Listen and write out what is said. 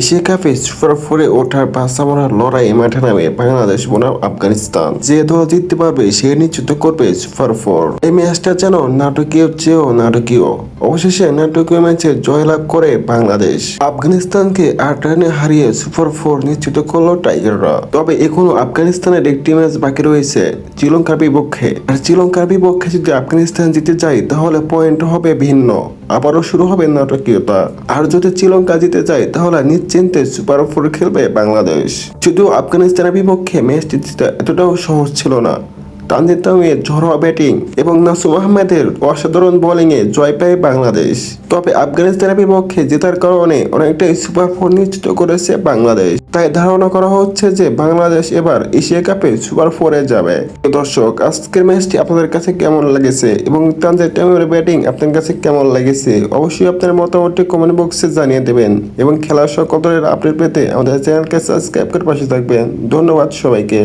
Asia কাপে super ফোরে ওঠার বাসামোড়ার লড়াই মাঠে নামে বাংলাদেশ বনাম আফগানিস্তান। যে দল জিততে পারবে সে নিশ্চিত করবে সুপার ফোর এই ম্যাচটা যেন নাটকীয় চেয়েও নাটকীয়। অবশেষে নাটকীয় ম্যাচে জয়লাভ করে বাংলাদেশ। আফগানিস্তানকে আট রানে হারিয়ে সুপার ফোর নিশ্চিত করল টাইগাররা তবে এখনও আফগানিস্তানের একটি ম্যাচ বাকি রয়েছে শ্রীলঙ্কার বিপক্ষে। আর শ্রীলঙ্কার বিপক্ষে যদি আফগানিস্তান জিতে যায়, তাহলে পয়েন্ট হবে ভিন্ন। আবারও শুরু হবে নাটকীয়তা। আর যদি শ্রীলঙ্কা জিতে যায়, তাহলে নিশ্চিন্তে সুপার ফোর খেলবে বাংলাদেশ। যদিও আফগানিস্তানের বিপক্ষে ম্যাচটি এতটাও সহজ ছিল না। তানজিদ তামিমের ঝড়োয়া ব্যাটিং এবং নাসুম আহমেদের অসাধারণ বোলিংয়ে জয় পায় বাংলাদেশ। তবে আফগানিস্তানের বিপক্ষে জেতার কারণে অনেকটাই সুপার ফোর নিশ্চিত করেছে বাংলাদেশ। তাই ধারণা করা হচ্ছে যে বাংলাদেশ এবার এশিয়া কাপে সুপার ফোরে যাবে। দর্শক, আজকের ম্যাচটি আপনাদের কাছে কেমন লেগেছে এবং তানজিদ তামিমের ব্যাটিং আপনার কাছে কেমন লেগেছে অবশ্যই আপনার মতামতটি কমেন্ট বক্সে জানিয়ে দেবেন এবং খেলার সকল দলের আপডেট পেতে আমাদের চ্যানেলকে সাবস্ক্রাইব করে পাশে থাকবেন। ধন্যবাদ সবাইকে।